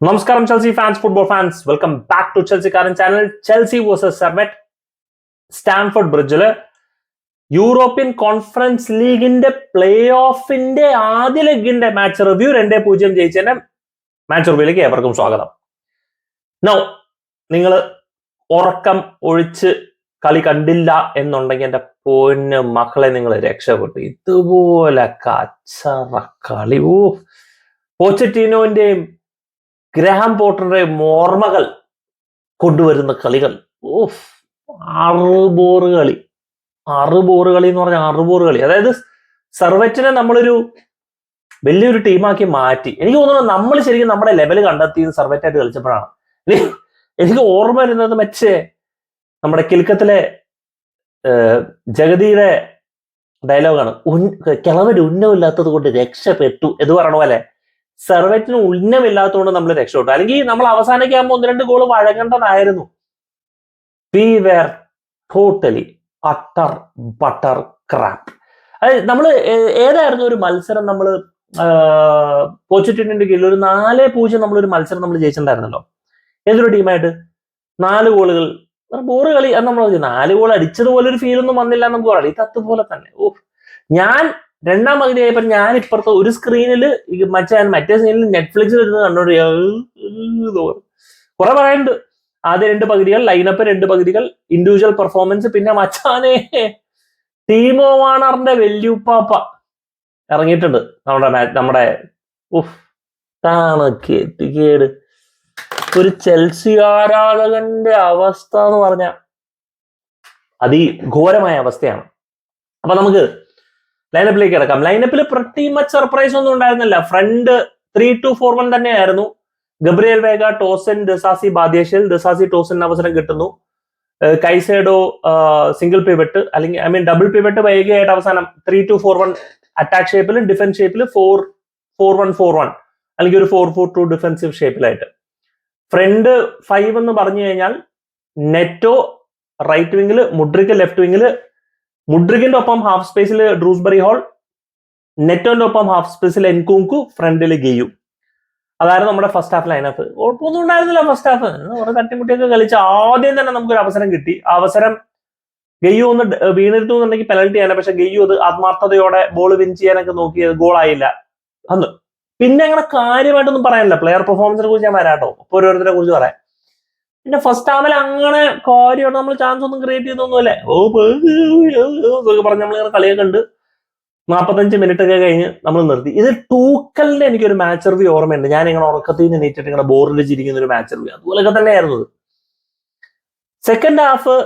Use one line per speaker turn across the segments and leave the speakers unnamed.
നമസ്കാരം Chelsea fans football fans welcome back to ചെൽസിക്കാരൻ channel Chelsea versus Servette Stamford ബ്രിഡ്ജിൽ European conference ലീഗിന്റെ play ഓഫിന്റെ ആദ്യ ലെഗിന്റെ match review രണ്ടേ പൂജ്യം ജയിച്ചതിന്റെ മാച്ച് റിവ്യൂയിലേക്ക് ഏവർക്കും സ്വാഗതം. നോ നിങ്ങൾ ഉറക്കം ഒഴിച്ച് കളി കണ്ടില്ല എന്നുണ്ടെങ്കിൽ എന്റെ പൊന്ന് മക്കളെ നിങ്ങൾ രക്ഷപ്പെട്ടു. ഇതുപോലെ കച്ചറ കളി. ഓ പോച്ചറ്റീനോന്റെയും ഗ്രഹാം പോട്ടറുടെ ഓർമ്മകൾ കൊണ്ടുവരുന്ന കളികൾ. ഓഫ് അറുബോറ് കളി. അറുബോറ് കളി എന്ന് പറഞ്ഞാൽ അറുബോറ് കളി. അതായത് സർവറ്റിനെ നമ്മളൊരു വലിയൊരു ടീമാക്കി മാറ്റി. എനിക്ക് തോന്നുന്നു നമ്മൾ ശരിക്കും നമ്മുടെ ലെവൽ കണ്ടെത്തിയത് സർവറ്റായിട്ട് കളിച്ചപ്പോഴാണ്. എനിക്ക് ഓർമ്മ വരുന്നത് മറ്റേ നമ്മുടെ കിൽക്കത്തിലെ ജഗതിയുടെ ഡയലോഗാണ്. കിളവര് ഉന്നമില്ലാത്തത് കൊണ്ട് രക്ഷപ്പെട്ടു എന്ന് പറയണ പോലെ. സെർവറ്റിന് ഉന്നമില്ലാത്തതുകൊണ്ട് നമ്മൾ രക്ഷപ്പെട്ടു. അല്ലെങ്കിൽ നമ്മൾ അവസാനിക്കുക ആകുമ്പോൾ ഒന്ന് രണ്ട് goal വഴങ്ങേണ്ടതായിരുന്നു. We were totally utter butter crap അതായത് നമ്മൾ ഏതായിരുന്നു ഒരു മത്സരം നമ്മൾ പോച്ചിറ്റിന്റെ കീഴിൽ ഒരു നാല് പൂജ്യം നമ്മളൊരു മത്സരം നമ്മൾ ജയിച്ചിട്ടുണ്ടായിരുന്നല്ലോ. ഏതൊരു ടീമായിട്ട്? നാല് ഗോളുകൾ. ബോറ് കളി. അത് നമ്മൾ നാല് ഗോൾ അടിച്ചതുപോലെ ഒരു ഫീൽ ഒന്നും വന്നില്ല നമുക്ക് പറയാം. ഇത് അതുപോലെ തന്നെ. ഓ ഞാൻ രണ്ടാം പകുതി ഞാൻ ഇപ്പുറത്തെ ഒരു സ്ക്രീനിൽ മറ്റേ മറ്റേ സ്ക്രീനിൽ നെറ്റ്ഫ്ലിക്സിൽ ഇരുന്ന് കണ്ടോ കുറെ പറയാനുണ്ട് ആദ്യ രണ്ട് പകുതികൾ ലൈനപ്പ് രണ്ട് പകുതികൾ ഇൻഡിവിജ്വൽ പെർഫോമൻസ് പിന്നെ മച്ചാനെ ടീമോ വാണറിന്റെ വെല്ലുപ്പാപ്പ ഇറങ്ങിയിട്ടുണ്ട്. നമ്മുടെ നമ്മുടെ ഉഫ് താണ് ഒരു ചെൽസി ആരാധകന്റെ അവസ്ഥ എന്ന് പറഞ്ഞ അതിഘോരമായ അവസ്ഥയാണ്. അപ്പൊ നമുക്ക് ലൈനപ്പിലേക്ക് കിടക്കാം. ലൈനപ്പിൽ പ്രട്ടി മച്ച് സർപ്രൈസ് ഒന്നും ഉണ്ടായിരുന്നില്ല. Front three two four one തന്നെയായിരുന്നു. ഗബ്രിയൽ വേഗ Tosin Disasi Badiashile Disasi Tosin അവസരം കിട്ടുന്നു. കൈസൈഡോ സിംഗിൾ പിവറ്റ് അല്ലെങ്കിൽ ഐ മീൻ ഡബിൾ പിവറ്റ് വൈകിയായിട്ട് അവസാനം three two four one attack ഷേപ്പിലും defence ഷേപ്പിൽ four four one four one അല്ലെങ്കിൽ ഒരു ഫോർ ഫോർ ടു ഡിഫൻസീവ് ഷേപ്പിലായിട്ട് ഫ്രണ്ട് ഫൈവ് എന്ന് പറഞ്ഞു കഴിഞ്ഞാൽ നെറ്റോ റൈറ്റ് വിങ്ങിൽ മുഡ്രിക്ക് ലെഫ്റ്റ് വിങ്ങിൽ മുഡ്രിക്കിന്റെ ഒപ്പം ഹാഫ് സ്പേസിൽ ഡ്രൂസ്ബറി ഹോൾ നെറ്റോന്റെ ഒപ്പം ഹാഫ് സ്പേസിൽ എൻകുങ്കു ഫ്രണ്ടിൽ ഗെയു അതായിരുന്നു നമ്മുടെ ഫസ്റ്റ് ഹാഫ് ലൈനപ്പ് ഒന്നും ഉണ്ടായിരുന്നില്ല ഫസ്റ്റ് ഹാഫ് കുറെ തട്ടിമുട്ടിയൊക്കെ കളിച്ച് ആദ്യം തന്നെ നമുക്കൊരു അവസരം കിട്ടി. അവസരം ഗെയ്യു ഒന്ന് വീണിരുന്നു എന്നുണ്ടെങ്കിൽ പെനൽറ്റി ആണ്. പക്ഷെ ഗെയ്യു അത് ആത്മാർത്ഥതയോടെ ബോൾ വിൻ ചെയ്യാനൊക്കെ നോക്കിയത് ഗോളായില്ല അന്ന്. പിന്നെ അങ്ങനെ കാര്യമായിട്ടൊന്നും പറയാനില്ല. പ്ലെയർ പെർഫോമൻസിനെ കുറിച്ച് ഞാൻ വരാട്ടോ. ഓരോരുത്തരെ കുറിച്ച് പറയാം. പിന്നെ ഫസ്റ്റ് ഹാമിൽ അങ്ങനെ കാര്യമായിട്ട് നമ്മൾ ചാൻസ് ഒന്നും ക്രിയേറ്റ് ചെയ്തൊന്നുമല്ലേ. ഓ എന്നൊക്കെ പറഞ്ഞ് നമ്മളിങ്ങനെ കളിയൊക്കെ ഉണ്ട് നാൽപ്പത്തഞ്ച് മിനിറ്റ് ഒക്കെ കഴിഞ്ഞ് നമ്മൾ നിർത്തി. ഇത് ടൂക്കലിന്റെ എനിക്കൊരു മാച്ച് റിവ്യൂ ഓർമ്മയുണ്ട്. ഞാൻ ഇങ്ങനെ ഉറക്കത്തിൽ നിന്ന് നീറ്റിട്ട് ഇങ്ങനെ ബോറിൽ ചിരിക്കുന്ന ഒരു മാച്ച് റിവ്യൂ അതുപോലൊക്കെ തന്നെയായിരുന്നു സെക്കൻഡ് ഹാഫ്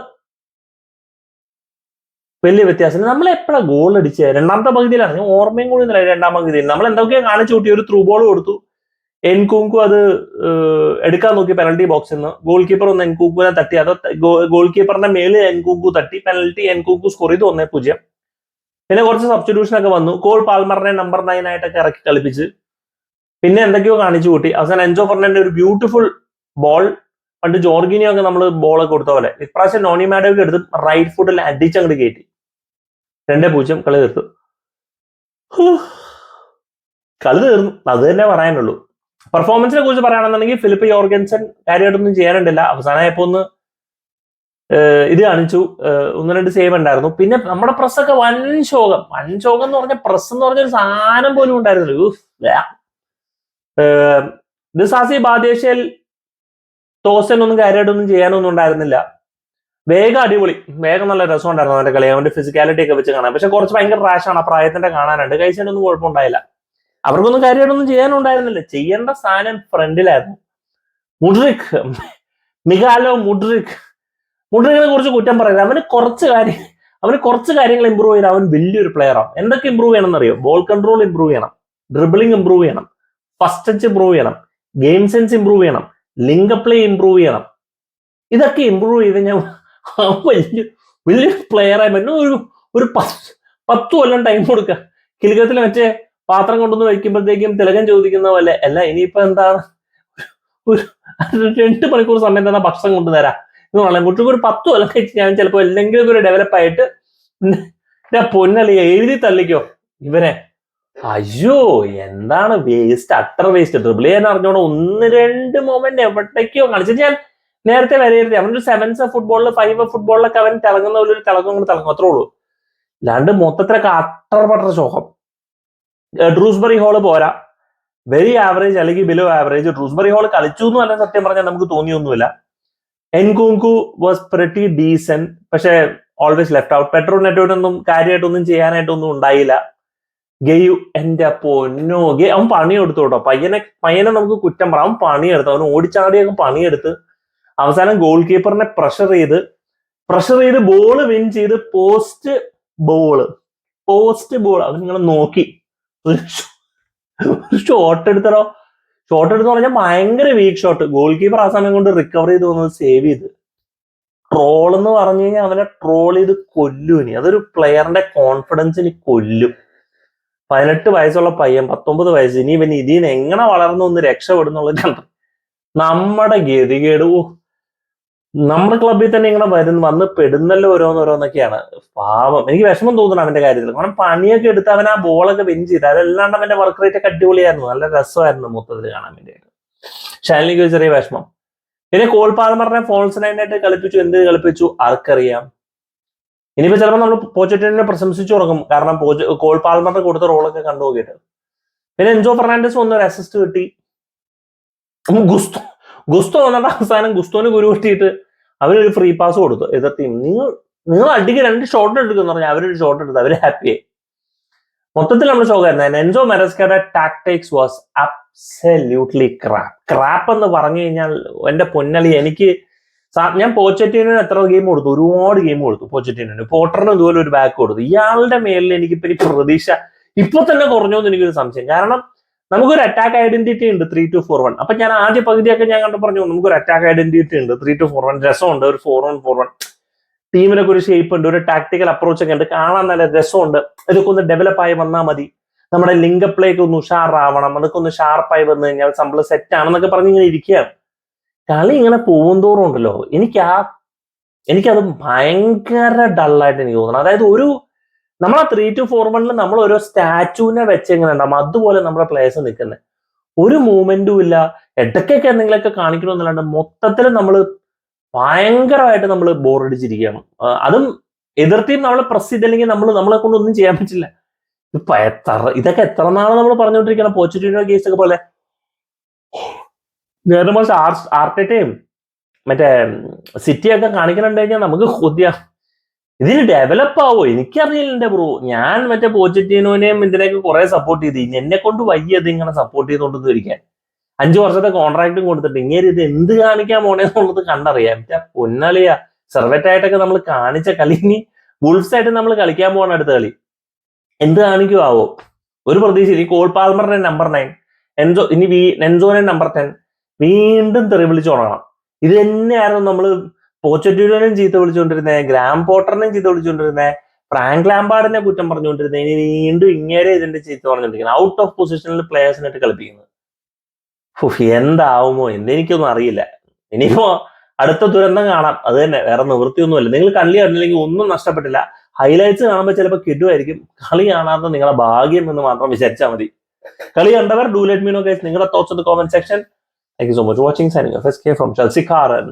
വലിയ വ്യത്യാസം നമ്മൾ എപ്പോഴാണ് ഗോൾ അടിച്ചത് രണ്ടാമത്തെ പകുതിയിലാണ്. ഓർമ്മയും കൂടി രണ്ടാം പകുതിയിൽ. നമ്മൾ എന്തൊക്കെയോ കാണിച്ചു കൂട്ടി. ഒരു ത്രൂ ബോൾ കൊടുത്തു. എൻകുങ്കു അത് എടുക്കാൻ നോക്കി പെനൽറ്റി ബോക്സിൽ നിന്ന് ഗോൾ കീപ്പർ ഒന്ന് എൻകൂങ്കുവിനെ തട്ടി. അത് ഗോൾ കീപ്പറിന്റെ മേലിൽ എൻകുങ്കു തട്ടി. പെനൽറ്റി എൻകുങ്കു സ്കോർ ചെയ്ത്. ഒന്നേ പൂജ്യം. പിന്നെ കുറച്ച് സബ്സ്റ്റിറ്റ്യൂഷൻ ഒക്കെ വന്നു. കോൾ പാൽമറിനെ നമ്പർ നയൻ ആയിട്ടൊക്കെ ഇറക്കി കളിപ്പിച്ച്. പിന്നെ എന്തൊക്കെയോ കാണിച്ചു കൂട്ടി. അവസാനം എൻജോ ഫെർണാൻഡിന്റെ ഒരു ബ്യൂട്ടിഫുൾ ബോൾ പണ്ട് ജോർഗിനിയോ ഒക്കെ നമ്മൾ ബോളൊക്കെ കൊടുത്ത പോലെ. ഇപ്രാവശ്യം നോണി മാഡോക്ക് എടുത്ത് റൈറ്റ് ഫുട്ടിൽ അടിച്ചങ്ങോട്ട് കയറ്റി രണ്ടേ പൂജ്യം. കളി തീർത്തു. കളി തീർന്നു. അത് തന്നെ പറയാനുള്ളൂ. പെർഫോമൻസിനെ കുറിച്ച് പറയുകയാണെന്നുണ്ടെങ്കിൽ ഫിലിപ്പ് യോർഗൻസൺ കാര്യമായിട്ടൊന്നും ചെയ്യാനുണ്ടില്ല അവസാനമായപ്പോ ഒന്ന് ഇത് കാണിച്ചു. ഒന്ന് രണ്ട് സേവ് ഉണ്ടായിരുന്നു. പിന്നെ നമ്മുടെ പ്രസ്സൊക്കെ വൻ ശോകം. വൻ ശോകം എന്ന് പറഞ്ഞ പ്രസ് എന്ന് പറഞ്ഞ ഒരു സാധനം പോലും ഉണ്ടായിരുന്നു ദിസാസി ബാദേശയിൽ തോസൻ ഒന്നും കാര്യമായിട്ടൊന്നും ചെയ്യാനൊന്നും ഉണ്ടായിരുന്നില്ല. വേഗം അടിപൊളി. വേഗം നല്ല രസം ഉണ്ടായിരുന്നു അവന്റെ കളി. അവന്റെ ഫിസിക്കാലിറ്റി ഒക്കെ വെച്ച് കാണാൻ. പക്ഷെ കുറച്ച് ഭയങ്കര റാഷാണ് ആ പ്രായത്തിന്റെ കാണാനുണ്ട്. കഴിച്ചതിനൊന്നും കുഴപ്പമുണ്ടായില്ല. അവർക്കൊന്നും കാര്യമായിട്ടൊന്നും ചെയ്യാനുണ്ടായിരുന്നില്ല. ചെയ്യേണ്ട സാധനം ഫ്രണ്ടിലായിരുന്നു. Mudryk മികാലോ Mudryk. മുഡ്രിക്കിനെ കുറിച്ച് കുറ്റം പറയുന്നത് അവന് കുറച്ച് കാര്യം അവന് കുറച്ച് കാര്യങ്ങൾ ഇമ്പ്രൂവ് ചെയ്ത് അവൻ വലിയൊരു പ്ലെയറാണ് എന്തൊക്കെ ഇമ്പ്രൂവ് ചെയ്യണം എന്നറിയോ ബോൾ കൺട്രോൾ ഇമ്പ്രൂവ് ചെയ്യണം. ഡ്രിബിളിംഗ് ഇമ്പ്രൂവ് ചെയ്യണം. ഫസ്റ്റ് ടച്ച് ഇമ്പ്രൂവ് ചെയ്യണം. ഗെയിം സെൻസ് ഇമ്പ്രൂവ് ചെയ്യണം. ലിങ്ക് പ്ലേ ഇമ്പ്രൂവ് ചെയ്യണം. ഇതൊക്കെ ഇമ്പ്രൂവ് ചെയ്ത് ഞാൻ വലിയ വലിയ പ്ലെയറായി പറ്റും ഒരു ഒരു പത്ത് പത്ത് കൊല്ലം ടൈം കൊടുക്കുക കിലുക്കത്തിൽ മറ്റേ പാത്രം കൊണ്ടുവന്ന് വയ്ക്കുമ്പോഴത്തേക്കും തിലകൻ ചോദിക്കുന്ന പോലെ അല്ല ഇനിയിപ്പോ എന്താണ്? ഒരു രണ്ട് മണിക്കൂർ സമയം തന്നെ ഭക്ഷണം കൊണ്ടുതരാം എന്ന് പറയാം കുട്ടിക്ക് ഒരു പത്ത് കൊല്ലം കഴിച്ച് ഞാൻ ചിലപ്പോൾ എന്തെങ്കിലും ഒരു ഡെവലപ്പ് ആയിട്ട് പൊന്നലി എഴുതി തള്ളിക്കോ. ഇവരെ അയ്യോ എന്താണ് വേസ്റ്റ് അത്ര വേസ്റ്റ് ട്രിപ്പിൾ ഞാൻ അറിഞ്ഞോണ്ട് ഒന്ന് രണ്ട് മൊമെന്റ് എവിടേക്കോ കളിച്ചിട്ട് ഞാൻ നേരത്തെ വിലയിരുത്തി. അവനൊരു സെവൻസ് ഫുട്ബോളിൽ ഫൈവ് ഫുട്ബോളിലൊക്കെ അവൻ തിളങ്ങുന്ന പോലെ ഒരു തിളക്കം കൊണ്ട് തിളങ്ങും. അത്രേ ഉള്ളൂ. അല്ലാണ്ട് മൊത്തത്തിലൊക്കെ അത്ര പട്ട ശോകം. ഏഹ് ഡ്രൂസ്ബറി ഹോൾ പോരാ. വെരി ആവറേജ് അല്ലെങ്കിൽ ബിലോ ആവറേജ് ഡ്രൂസ്ബറി ഹോൾ കളിച്ചു എന്ന് തന്നെ സത്യം പറഞ്ഞാൽ നമുക്ക് തോന്നിയൊന്നുമില്ല. എൻകുങ്കു വാസ് പ്രിറ്റി ഡീസൻ പക്ഷെ ഓൾവേസ് ലെഫ്റ്റ് ഔട്ട് പെട്രോൾ നെറ്റോടൊന്നും കാര്യമായിട്ടൊന്നും ചെയ്യാനായിട്ടൊന്നും ഉണ്ടായില്ല. ഗെയു എന്റെ പൊന്നോ. ഗെ അവൻ പണിയെടുത്തു കേട്ടോ. പയ്യനെ പയ്യനെ നമുക്ക് കുറ്റം പറ അവൻ പണിയെടുത്തു. അവൻ ഓടിച്ചാടിയൊക്കെ പണിയെടുത്ത് അവസാനം ഗോൾ കീപ്പറിനെ പ്രഷർ ചെയ്ത് പ്രഷർ ചെയ്ത് ബോൾ വിൻ ചെയ്ത് പോസ്റ്റ് ബോൾ പോസ്റ്റ് ബോൾ അത് നിങ്ങൾ നോക്കി. ഷോട്ട് എടുത്തറോ ഷോട്ട് എടുത്ത് പറഞ്ഞാൽ ഭയങ്കര വീക്ക് ഷോട്ട് ഗോൾ കീപ്പർ ആ സമയം കൊണ്ട് റിക്കവർ ചെയ്ത് വന്നത് സേവ് ചെയ്ത്. ട്രോൾ എന്ന് പറഞ്ഞു കഴിഞ്ഞാൽ അവനെ ട്രോൾ ചെയ്ത് കൊല്ലുവിനി അതൊരു പ്ലെയറിന്റെ കോൺഫിഡൻസിന് കൊല്ലും. പതിനെട്ട് വയസ്സുള്ള പയ്യൻ പത്തൊമ്പത് വയസ്സ്. ഇനി ഇവൻ ഇതിന് എങ്ങനെ വളർന്നു ഒന്ന് രക്ഷപ്പെടുന്നുള്ളത് നമ്മുടെ ഗതികേട്. ഓ നമ്മുടെ ക്ലബിൽ തന്നെ ഇങ്ങനെ വരുന്ന വന്ന് പെടുന്നല്ലോ ഓരോന്നോരോന്നൊക്കെയാണ്. പാവം. എനിക്ക് വിഷമം തോന്നണം അവന്റെ കാര്യത്തിൽ. കാരണം പണിയൊക്കെ എടുത്ത് അവൻ ആ ബോളൊക്കെ വിൻ ചെയ്ത്. അതല്ലാണ്ട് അവന്റെ വർക്ക് റേറ്റ് ഒക്കെ അടിപൊളിയായിരുന്നു. നല്ല രസമായിരുന്നു മൊത്തത്തിൽ കാണാൻ വേണ്ടിയിട്ട്. ഷാലിനിക്ക് ചെറിയ വിഷമം. പിന്നെ കോൾ പാൽമറിനെ ഫോൾസ് നൈനായിട്ട് കളിപ്പിച്ചു. എന്ത് കളിപ്പിച്ചു? ആർക്കറിയാം. ഇനിയിപ്പോ ചിലപ്പോൾ നമ്മൾ പോച്ചറ്റിനെ പ്രശംസിച്ചു തുടങ്ങും. കാരണം കോൾ പാൽമറിന് കൊടുത്ത റോളൊക്കെ കണ്ടു നോക്കിയിട്ട്. പിന്നെ എൻജോ ഫെർണാണ്ടസ് ഒരു അസിസ്റ്റ് കിട്ടി. ഗുസ്തു ഗുസ്തു വന്നിട്ട് അവസാനം ഗുസ്തുവിന് കുരു കിട്ടിയിട്ട് അവരൊരു ഫ്രീ പാസ് കൊടുത്തു. എതിർ ടീം നിങ്ങൾ നിങ്ങൾ അടിക്ക് രണ്ട് ഷോട്ട് എടുക്കുന്നു പറഞ്ഞാൽ അവരൊരു ഷോട്ട് എടുത്തു. അവർ ഹാപ്പിയായി മൊത്തത്തിൽ നമ്മൾ ഷോക്കായിരുന്നു Enzo മെറസ്കയുടെ tactics was absolutely crap crap എന്ന് പറഞ്ഞു കഴിഞ്ഞാൽ എന്റെ പൊന്നളി എനിക്ക് ഞാൻ പോച്ചറ്റീനിന് എത്ര ഗെയിം കൊടുത്തു? ഒരുപാട് ഗെയിം കൊടുത്തു പോച്ചറ്റീനിന്. പോട്ടറിന് ഇതുപോലെ ഒരു ബാക്ക് കൊടുത്തു. ഇയാളുടെ മേലിൽ എനിക്ക് ഇപ്പൊ പ്രതീക്ഷ. ഇപ്പൊ തന്നെ കുറഞ്ഞോന്ന് എനിക്കൊരു സംശയം. കാരണം നമുക്കൊരു അറ്റാക്ക് ഐഡന്റിറ്റി ഉണ്ട് ത്രീ ടു ഫോർ വൺ അപ്പൊ ഞാൻ ആദ്യ പകുതിയൊക്കെ ഞാൻ കണ്ടു പറഞ്ഞു നമുക്കൊരു അറ്റാക്ക് ഐഡന്റിറ്റി ഉണ്ട്. ത്രീ ടു ഫോർ വൺ രസമുണ്ട് ഒരു ഫോർ വൺ ഫോർ വൺ ടീമിനൊക്കെ ഒരു ഷേപ്പ് ഉണ്ട് ഒരു ടാക്ടിക്കൽ അപ്രോച്ച് ഒക്കെ ഉണ്ട്. കാണാൻ നല്ല രസമുണ്ട്. ഇതൊക്കെ ഒന്ന് ഡെവലപ്പ് ആയി വന്നാൽ മതി. നമ്മുടെ ലിങ്ക് പ്ലേക്ക് ഒന്ന് ഉഷാറാവണം. അതൊക്കെ ഒന്ന് ഷാർപ്പായി വന്നു കഴിഞ്ഞാൽ സംഭവം സെറ്റ് ആണെന്നൊക്കെ പറഞ്ഞ് ഇങ്ങനെ ഇരിക്കുകയാണ്. കളി ഇങ്ങനെ പോകും തോറും ഉണ്ടല്ലോ. എനിക്ക് ആ എനിക്കത് ഭയങ്കര ഡള്ളായിട്ട് എനിക്ക് തോന്നണം അതായത് ഒരു നമ്മൾ ആ ത്രീ ടു ഫോർ വണ്ണിൽ നമ്മൾ ഓരോ സ്റ്റാച്ചുവിനെ വെച്ച് എങ്ങനെ ഉണ്ടാവും? അതുപോലെ നമ്മുടെ പ്ലേയേഴ്സ് നിൽക്കുന്നത് ഒരു മൂവ്മെന്റും ഇല്ല. ഇടയ്ക്കൊക്കെ എന്തെങ്കിലുമൊക്കെ കാണിക്കണമെന്നല്ലാണ്ട് മൊത്തത്തിൽ നമ്മൾ ഭയങ്കരമായിട്ട് നമ്മൾ ബോറടിച്ചിരിക്കുകയാണ് അതും എതിർ ടീം നമ്മളെ പ്രസ് ചെയ്തില്ലെങ്കിൽ നമ്മൾ നമ്മളെ കൊണ്ട് ഒന്നും ചെയ്യാൻ പറ്റില്ല. ഇപ്പൊ എത്ര ഇതൊക്കെ എത്ര നാളെ നമ്മൾ പറഞ്ഞുകൊണ്ടിരിക്കണം പോച്ചിറ്റീനോ കേസ് ഒക്കെ പോലെ? നേരെ മറിച്ച് ആർ ആർട്ടേറ്റയും മറ്റേ സിറ്റി കാണിക്കണുണ്ടെങ്കിൽ നമുക്ക് കൊതിയാ. ഇതിന് ഡെവലപ്പ് ആവോ? എനിക്കറിയില്ല എന്റെ ബ്രോ ഞാൻ മറ്റേ പോച്ചറ്റീനോനെയും ഇതിനൊക്കെ കുറെ സപ്പോർട്ട് ചെയ്ത്. ഇനി എന്നെ കൊണ്ട് വയ്യ ഇത് ഇങ്ങനെ സപ്പോർട്ട് ചെയ്തുകൊണ്ടെന്ന് ഇരിക്കാൻ അഞ്ചു വർഷത്തെ കോൺട്രാക്റ്റും കൊടുത്തിട്ട് ഇങ്ങനെ ഇത് എന്ത് കാണിക്കാൻ പോണേന്നുള്ളത് കണ്ടറിയാം. മറ്റേ പൊന്നളിയ. സെർവറ്റ് ആയിട്ടൊക്കെ നമ്മൾ കാണിച്ച കളി ഇനി വുൾഫ്സ് ആയിട്ട് നമ്മൾ കളിക്കാൻ പോകണം അടുത്ത കളി. എന്ത് കാണിക്കുമാവോ ഒരു പ്രതീക്ഷ ഈ കോൾ പാൽമറിന്റെ നമ്പർ നയൻ എൻസോ ഇനി വി നെൻസോനെ നമ്പർ ടെൻ വീണ്ടും തെറി വിളിച്ചു തുടങ്ങണം ഇത് തന്നെയായിരുന്നു നമ്മൾ പോച്ചറ്റൂരിനെയും ചീത്ത വിളിച്ചുകൊണ്ടിരുന്നേ ഗ്രാം പോട്ടറിനെയും ചീത്ത വിളിച്ചുകൊണ്ടിരുന്നേ ഫ്രാങ്ക് ലാംബാർഡിനെ കുറ്റം പറഞ്ഞുകൊണ്ടിരുന്നത് ഇനി വീണ്ടും ഇങ്ങനെ ഇതിന്റെ ചീത്ത പറഞ്ഞുകൊണ്ടിരിക്കുന്നത് ഔട്ട് ഓഫ് പൊസിഷനിൽ പ്ലേയേഴ്സിനായിട്ട് കളിപ്പിക്കുന്നത് എന്താവുമോ? എന്ന് എനിക്കൊന്നും അറിയില്ല. ഇനിയിപ്പോ അടുത്ത ദുരന്തം കാണാം. അത് തന്നെ വേറെ നിവൃത്തിയൊന്നുമില്ല. നിങ്ങൾ കളി കണ്ടില്ലെങ്കിൽ ഒന്നും നഷ്ടപ്പെട്ടില്ല. ഹൈലൈറ്റ്സ് കാണുമ്പോൾ ചിലപ്പോൾ കിടുമായിരിക്കും കളി കാണാത്ത നിങ്ങളെ ഭാഗ്യം എന്ന് മാത്രം വിചാരിച്ചാൽ മതി. കളി കണ്ടവർ do let me know guys നിങ്ങളുടെ thoughts comment section thank you so much watching signing from Chelsea കാരൻ